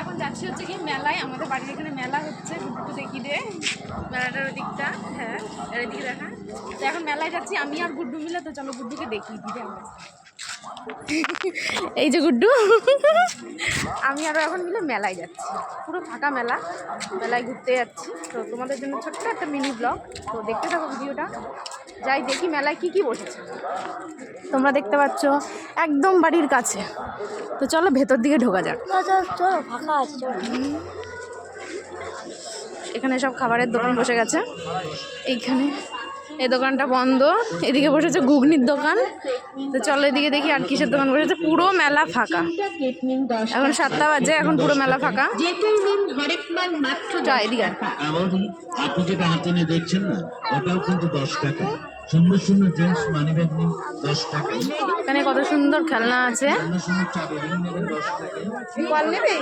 এখন যাচ্ছি হচ্ছে কি মেলায়, আমাদের বাড়ির এখানে মেলা হচ্ছে একটু দেখি দে। মেলাটার ওদিকটা হ্যাঁ এর দেখা। তো এখন মেলায় যাচ্ছি, আমি আর গুড্ডু মিলে, তো চলো গুড্ডুকে দেখি, দিদি এই যে গুড্ডু। আমি আরও এখন মিলে মেলায় যাচ্ছি। পুরো ফাঁকা মেলা, মেলায় ঘুরতে যাচ্ছি। তো তোমাদের জন্য ছোট্ট একটা মিনি ব্লগ তো দেখতে থাকো ভিডিওটা। যাই দেখি মেলায় কি কি বসেছে। তোমরা দেখতে পাচ্ছ একদম বাড়ির কাছে। তো চলো ভেতর দিকে ঢোকা যাক। চলো ফাঁকা আছে এখানে সব খাবারের দোকান বসে গেছে। এইখানে এই দোকানটা বন্ধ। এদিকে বসেছে ঘুগনির দোকান। তো চলো এদিকে দেখি আর কিসের দোকান বসেছে। পুরো মেলা ফাঁকা। এখন সাতটা বাজে এখন পুরো মেলা ফাঁকা। এদিকে আয়। আপনি যেটা হাতে নিয়ে দেখছেন না ওটাও কিন্তু দশ টাকা। সুন্দর সুন্দর জেন্টস মানি ব্যাগ নিন দশ টাকা। এখানে কত সুন্দর খেলনা আছে। নেবে?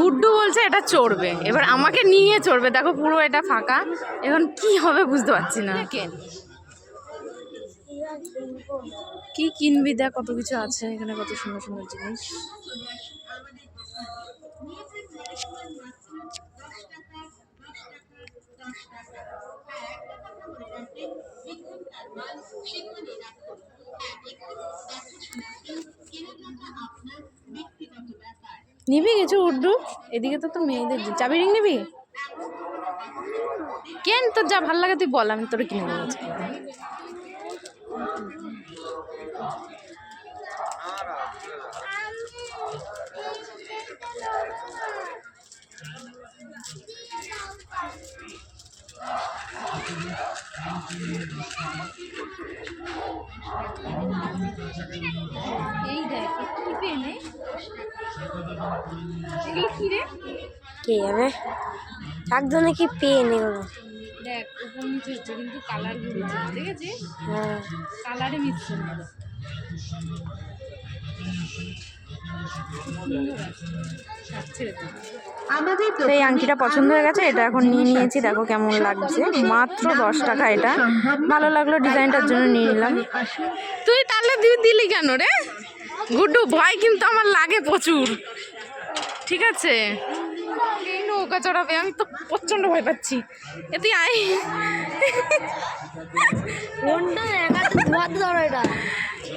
গুড্ডু বলছে এটা চড়বে। এবার আমাকে নিয়ে চড়বে। দেখো পুরো এটা ফাঁকা। এখন কি হবে বুঝতে পারছি না। কি? কিনবি? দেখ কত কিছু আছে। এখানে কত সুন্দর সুন্দর জিনিস। নিবি কিছু, উড্ডু এদিকে তো তো মেয়েদের চাবি রিং নিবি কেন তোর যা ভালো লাগে তুই বল, আমি তোর কিনে দেবো আজকে। এই দেখ কি পেনে এগুলো কি রে? কে যাবে একজনে কি পেন এগুলো দেখ উপর নিচে হচ্ছে কিন্তু কালার ঘুরেছে দেখেছিস হ্যাঁ। কালারে মিশছে না তো এই আংটিটা পছন্দ হয়ে গেছে এটা এখন নিয়ে নিয়েছি দেখো কেমন লাগছে। মাত্র দশ টাকা এটা। ভালো লাগল ডিজাইনটার জন্য নিয়ে নিলাম। তুই তাহলে তুই দিলি কেন রে? গুড্ডু ভয় কিন্তু আমার লাগে প্রচুর। ঠিক আছে। এই নৌকা চড়াবে আমি তো প্রচণ্ড ভয় পাচ্ছি। এ তুই আয়।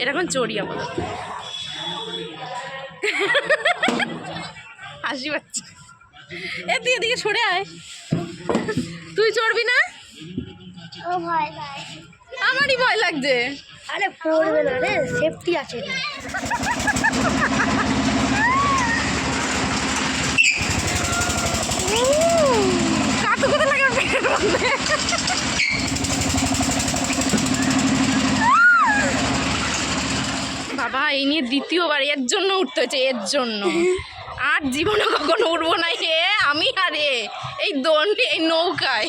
এরকম চড়ি আমার হাসি পাচ্ছে। এ তুই এদিকে সরে আয়। তুই চড়বি না? আমারই ভয় লাগছে। আরে পড়বে না রে সেফটি আছে কাটু কোথা লাগে পেটের মধ্যে বাবা এই নিয়ে দ্বিতীয়বার এর জন্য উঠতে হয়েছে এর জন্য। আর জীবনে কখনো উঠবো না হে আমি আর এ। এই দণ্ডে এই নৌকায়।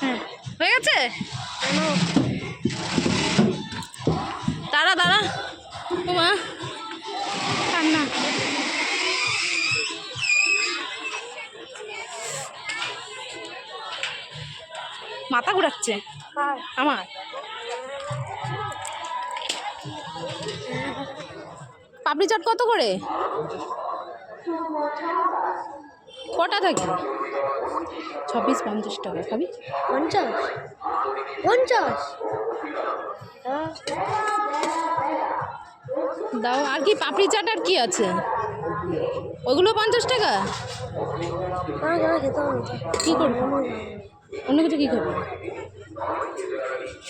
হ্যাঁ, হয়ে গেছে? দাঁড়া দাঁড়া। মা ঠান্ডা মাথা ঘুরাচ্ছে? আমার? পাপড়ি চাট কত করে? কটা থাকে? ছাব্বিশ পঞ্চাশ টাকা খাবি? পঞ্চাশ। পঞ্চাশ? দাও আর কি পাপড়ি চাট আর কি আছে? ওগুলো পঞ্চাশ টাকা। কী করব? অন্য কিছু কী খাবি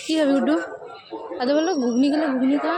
কী খাবি উড্ডু? আচ্ছা বলল ঘুগনি খেলে ঘুগনি খা